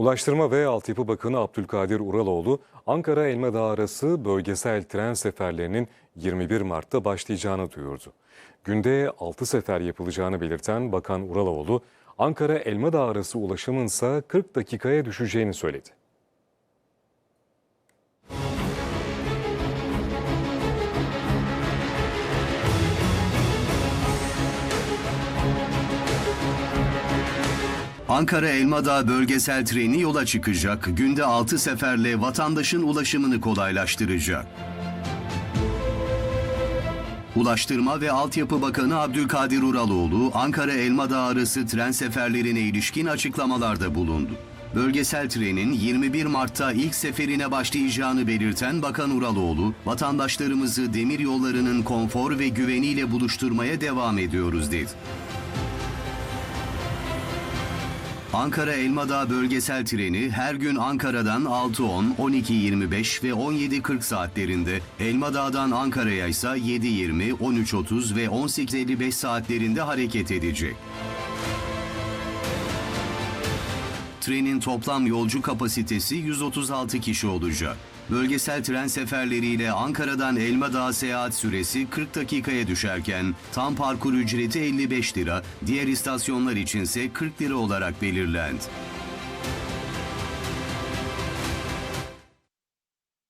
Ulaştırma ve Altyapı Bakanı Abdülkadir Uraloğlu, Ankara Elmadağ arası bölgesel tren seferlerinin 21 Mart'ta başlayacağını duyurdu. Günde 6 sefer yapılacağını belirten Bakan Uraloğlu, Ankara Elmadağ arası ulaşımın ise 40 dakikaya düşeceğini söyledi. Ankara Elmadağ bölgesel treni yola çıkacak, günde 6 seferle vatandaşın ulaşımını kolaylaştıracak. Ulaştırma ve Altyapı Bakanı Abdülkadir Uraloğlu, Ankara Elmadağ arası tren seferlerine ilişkin açıklamalarda bulundu. Bölgesel trenin 21 Mart'ta ilk seferine başlayacağını belirten Bakan Uraloğlu, vatandaşlarımızı demir yollarının konfor ve güveniyle buluşturmaya devam ediyoruz dedi. Ankara Elmadağ bölgesel treni her gün Ankara'dan 6.10, 12.25 ve 17.40 saatlerinde, Elmadağ'dan Ankara'ya ise 7.20, 13.30 ve 18.55 saatlerinde hareket edecek. Trenin toplam yolcu kapasitesi 136 kişi olacak. Bölgesel tren seferleriyle Ankara'dan Elmadağ seyahat süresi 40 dakikaya düşerken tam parkur ücreti 55 lira, diğer istasyonlar içinse 40 lira olarak belirlendi.